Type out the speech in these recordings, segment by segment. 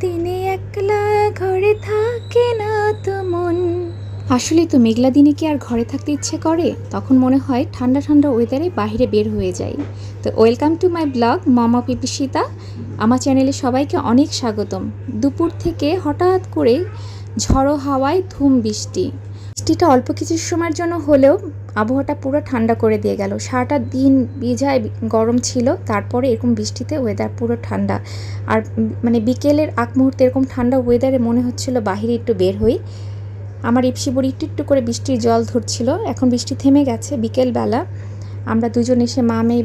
দিনে একলা ঘরে থাকে না তো মন। আসলে তো মেঘলা দিনে কি আর ঘরে থাকতে ইচ্ছে করে? তখন মনে হয় ঠান্ডা ঠান্ডা ওয়েদারে বাহিরে বের হয়ে যাই। তো ওয়েলকাম টু মাই ব্লগ মামা পিপিসিতা আমার চ্যানেলে সবাইকে অনেক স্বাগতম। দুপুর থেকে হঠাৎ করে ঝড়ো হাওয়ায় ধুম বৃষ্টি। বৃষ্টিটা অল্প কিছু সময়ের জন্য হলেও আবহাওয়াটা পুরো ঠান্ডা করে দিয়ে গেল। সারাটা দিন বিঝায় গরম ছিল, তারপরে এরকম বৃষ্টিতে ওয়েদার পুরো ঠান্ডা। আর মানে বিকেলের আগ মুহূর্তে এরকম ঠান্ডা ওয়েদারে মনে হচ্ছিল বাহিরে একটু বের হই। আমার ইপসি বড়ি একটু একটু করে বৃষ্টির জল ধরছিল, এখন বৃষ্টি থেমে গেছে বিকেলবেলা। আমরা দুজন এসে মা মেয়ে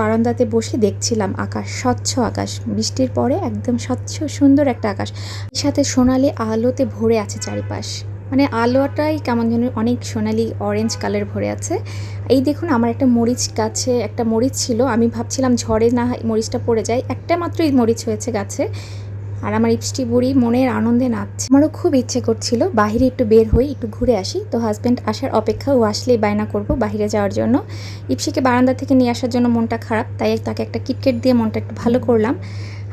বারান্দাতে বসে দেখছিলাম আকাশ, স্বচ্ছ আকাশ। বৃষ্টির পরে একদম স্বচ্ছ সুন্দর একটা আকাশ। সাথে সোনালি আলোতে ভরে আছে চারিপাশ। মানে আলোটাই কেমন যেন অনেক সোনালি অরেঞ্জ কালার ভরে আছে। এই দেখুন, আমার একটা মরিচ গাছে একটা মরিচ ছিল, আমি ভাবছিলাম ঝড়ে না মরিচটা পড়ে যায়, একটা মাত্রই মরিচ হয়েছে গাছে। আর আমার ইপসটি বুড়ি মনের আনন্দে নাচছে। আমারও খুব ইচ্ছে করছিল বাইরে একটু বের হই, একটু ঘুরে আসি। তো হাজব্যান্ড আসার অপেক্ষা, ও আসলেই বায়না করব বাইরে যাওয়ার জন্য। ইপসিকে বারান্দা থেকে নিয়ে আসার জন্য মনটা খারাপ, তাই তাকে একটা কিটকেট দিয়ে মনটা একটু ভালো করলাম।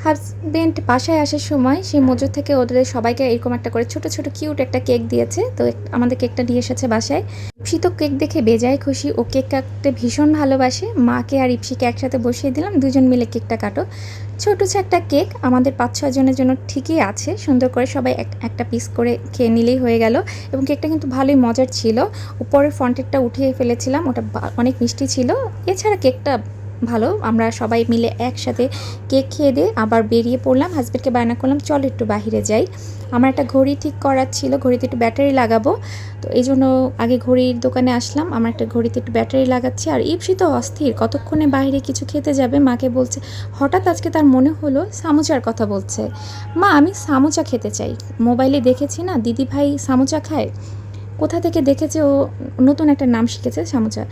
হাজব্যান্ড বাসায় আসার সময় সেই মজুর থেকে ওদের সবাইকে এরকম একটা করে ছোট ছোট কিউট একটা কেক দিয়েছে। তো আমাদের কেকটা নিয়ে এসেছে বাসায়। ইপসি তো কেক দেখে বেজায় খুশি। ও কেক কাটতে ভীষণ ভালোবাসে। মাকে আর ইপসিকে একসাথে বসিয়ে দিলাম। দুজন মিলে কেকটা কাটো। ছোট একটা কেক আমাদের পাঁচ, ছয় জনের জন্য ঠিকই আছে। সুন্দর করে সবাই এক- একটা পিস করে খেয়ে নিলেই হয়ে গেল। এবং কেকটা কিন্তু ভালোই মজার ছিল। উপরের ফন্টেরটা উঠিয়ে ফেলেছিলাম। ওটা অনেক মিষ্টি ছিল। এছাড়া কেকটা ভালো, আমরা সবাই মিলে একসাথে কেক খেয়ে দিয়ে আবার বেরিয়ে পড়লাম হাজব্যান্ডকে বায়না করলাম, চল একটু বাইরে যাই। আমার একটা ঘড়ি ঠিক করার ছিল, ঘড়িতে একটু ব্যাটারি লাগাবো। তো এই জন্য আগে ঘড়ির দোকানে আসলাম, আমার একটা ঘড়িতে একটু ব্যাটারি লাগাচ্ছি। আর ইপসি তো অস্থির, কতক্ষণে বাইরে কিছু খেতে যাবে? মাকে বলছে, হঠাৎ আজকে তার মনে হলো সামোচার কথা বলছে। মা, আমি সামোচা খেতে চাই। মোবাইলে দেখেছি না দিদি ভাই সামোচা খায়? কোথা থেকে দেখেছে ও নতুন একটা নাম শিখেছে সামোচা।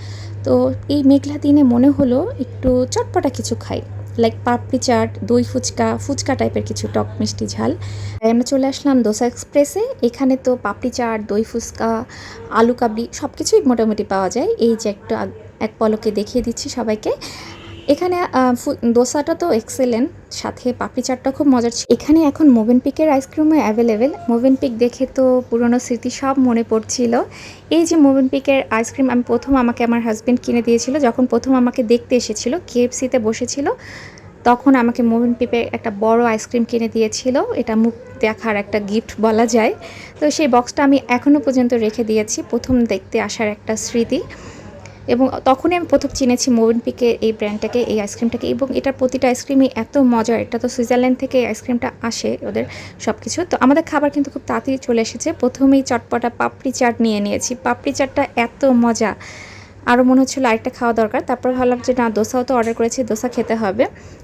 তো এই মেঘলা দিনে মনে হলো একটু চটপটা কিছু খাই। লাইক পাপড়ি চাট, দই ফুচকা ফুচকা টাইপের কিছু টক মিষ্টি ঝাল। আমরা চলে আসলাম দোসা এক্সপ্রেসে। এখানে তো পাপড়ি চাট, দই ফুচকা, আলু কাবলি সব কিছুই মোটামুটি পাওয়া যায়। এই যে একটু এক পলকে দেখিয়ে দিচ্ছি সবাইকে। এখানে দোসাটা তো এক্সেলেন্ট সাথে পাপড়ি চাটটা খুব মজার ছিল এখানে এখন মোভেন পিকের আইসক্রিমও অ্যাভেলেবেল মোভেন পিক দেখে তো পুরনো স্মৃতি সব মনে পড়ছিল। এই যে মোভেন পিকের আইসক্রিম আমি প্রথম আমাকে আমার হাজব্যান্ড কিনে দিয়েছিল, যখন প্রথম আমাকে দেখতে এসেছিল কেএফসিতে বসেছিল, তখন আমাকে মোভেন পিপে একটা বড় আইসক্রিম কিনে দিয়েছিল। এটা মুখ দেখার একটা গিফট বলা যায়। তো সেই বক্সটা আমি এখনও পর্যন্ত রেখে দিয়েছি, প্রথম দেখতে আসার একটা স্মৃতি। এবং তখনই আমি প্রথম চিনেছি মোভেনপিকে এই ব্র্যান্ডটাকে এই আইসক্রিমটাকে এবং এটার প্রতিটা আইসক্রিমই এত মজার। এটা তো সুইজারল্যান্ড থেকে আইসক্রিমটা আসে ওদের সব কিছু তো আমাদের খাবার কিন্তু খুব তাড়াতাড়ি চলে এসেছে। প্রথমেই চটপটা পাপড়ি চাট নিয়ে নিয়েছি। পাপড়ি চাটটা এত মজা। আরও মনে হচ্ছিল আরেকটা খাওয়া দরকার। তারপর ভাবলাম যে না, দোসাও তো অর্ডার করেছি, দোসা খেতে হবে।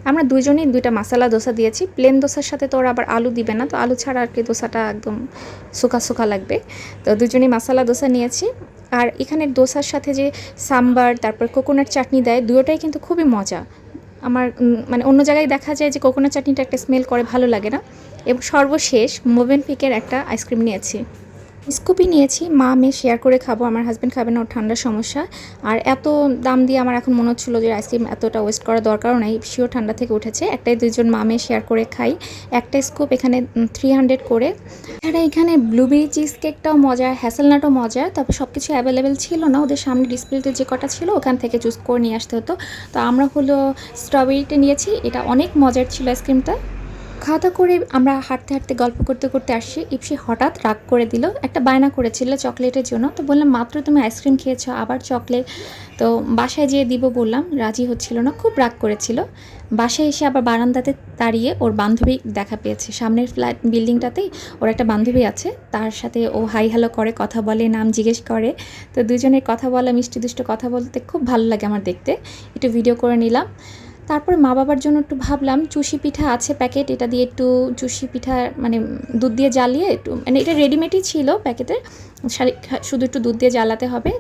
আমরা দুজনেই দুইটা মশলা দোসা দিয়েছি। প্লেন দোসার সাথে তো ওরা আবার আলু দিবে না। তো আলু ছাড়া আর কি দোসাটা একদম শুকা শুকা লাগবে। তো দুজনেই মশলা দোসা নিয়েছি। আর এখানে দোসার সাথে যে সাম্বার, তারপর কোকোনাট চাটনি দেয়, দুটোটাই কিন্তু খুবই মজা। আমার মানে অন্য জায়গায় দেখা যায় যে কোকোনাট চাটনিটা একটা স্মেল করে, ভালো লাগে না। এবং সর্বশেষ মোভেন পিকের একটা আইসক্রিম নিয়েছি। স্কুপি নিয়েছি। মা, মেয়ে শেয়ার করে খাব। আমার হাজব্যান্ড খাবে না, ওর ঠান্ডার সমস্যা। আর এত দাম দিয়ে আমার এখন মনে হচ্ছিল যে আইসক্রিম এতটা ওয়েস্ট করার দরকারও নাই। শিও ঠান্ডা থেকে উঠেছে। একটাই দুজন মা, মেয়ে শেয়ার করে খাই। একটা স্কুপ এখানে থ্রি হান্ড্রেড করে। আর এখানে ব্লুবেরি চিজ কেকটাও মজা হ্যাসেলনাটও মজা তবে সব কিছু অ্যাভেলেবেল ছিল না। ওদের সামনে ডিসপ্লেতে যে কটা ছিল, ওখান থেকে চুজ করে নিয়ে আসতে হতো। তো আমরা হলো স্ট্রবেরিটা নিয়েছি। এটা অনেক মজার ছিল আইসক্রিমটা খাওয়া দাওয়া করে আমরা হাঁটতে হাঁটতে, গল্প করতে করতে আসছি। ইপসি হঠাৎ রাগ করে দিল, একটা বায়না করেছিল চকলেটের জন্য। তো বললাম, মাত্র তুমি আইসক্রিম খেয়েছো, আবার চকলেট? তো বাসায় যেয়ে দিব বললাম, রাজি হচ্ছিল না, খুব রাগ করেছিল। বাসায় এসে আবার বারান্দাতে দাঁড়িয়ে ওর বান্ধবী দেখা পেয়েছে। সামনের ফ্ল্যাট বিল্ডিংটাতেই ওর একটা বান্ধবী আছে, তার সাথে ও হাই হ্যালো করে, কথা বলে, নাম জিজ্ঞেস করে। তো দুজনের কথা বলা, মিষ্টি দুষ্ট কথা বলতে খুব ভালো লাগে আমার দেখতে। একটু ভিডিও করে নিলাম। তারপরে মা বাবার জন্য একটু ভাবলাম, চুষি পিঠা আছে প্যাকেট এটা দিয়ে একটু চুষি পিঠা মানে দুধ দিয়ে জ্বালিয়ে একটু মানে এটা রেডিমেডই ছিল প্যাকেটে শুধু একটু দুধ দিয়ে জ্বালাতে হবে।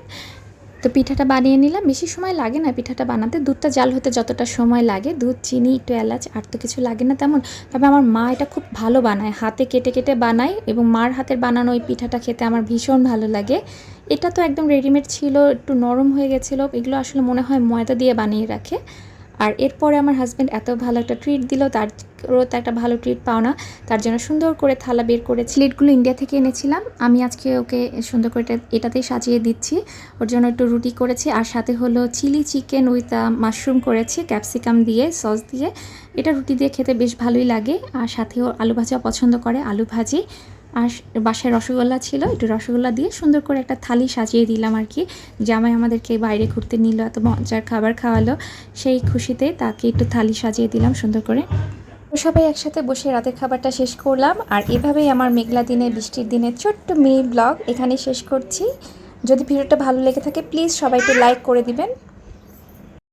তো পিঠাটা বানিয়ে নিলাম, বেশি সময় লাগে না পিঠাটা বানাতে, দুধটা জাল হতে যতটা সময় লাগে, দুধ, চিনি, একটু এলাচ, আর তো কিছু লাগে না তেমন। তবে আমার মা এটা খুব ভালো বানায়, হাতে কেটে কেটে বানায়, এবং মার হাতের বানানো ওই পিঠাটা খেতে আমার ভীষণ ভালো লাগে। এটা তো একদম রেডিমেড ছিল, একটু নরম হয়ে গেছিল, এগুলো আসলে মনে হয় ময়দা দিয়ে বানিয়ে রাখে। আর এরপরে আমার হাজব্যান্ড এত ভালো একটা ট্রিট দিল তারও তো একটা ভালো ট্রিট পাও না। তার জন্য সুন্দর করে থালা বের করে প্লেটগুলো ইন্ডিয়া থেকে এনেছিলাম। আমি আজকে ওকে সুন্দর করে এটা- এটাতেই সাজিয়ে দিচ্ছি। ওর জন্য একটু রুটি করেছি। আর সাথে হলো চিলি চিকেন উইথ মাশরুম করেছি ক্যাপসিকাম দিয়ে সস দিয়ে। এটা রুটি দিয়ে খেতে বেশ ভালোই লাগে। আর সাথেও আলু ভাজা পছন্দ করে, আলু ভাজি। আর বাসায় রসগোল্লা ছিল, একটু রসগোল্লা দিয়ে সুন্দর করে একটা থালি সাজিয়ে দিলাম আর কি। জামাই আমাদেরকে বাইরে ঘুরতে নিল, এত মজার খাবার খাওয়ালো। সেই খুশিতে তাকে একটু থালি সাজিয়ে দিলাম সুন্দর করে। সবাই একসাথে বসে রাতের খাবারটা শেষ করলাম। আর এভাবেই আমার মেঘলা দিনে, বৃষ্টির দিনে ছোট্ট মিনি ব্লগ এখানে শেষ করছি। যদি ভিডিওটা ভালো লেগে থাকে, প্লিজ সবাই একটু লাইক করে দিবেন।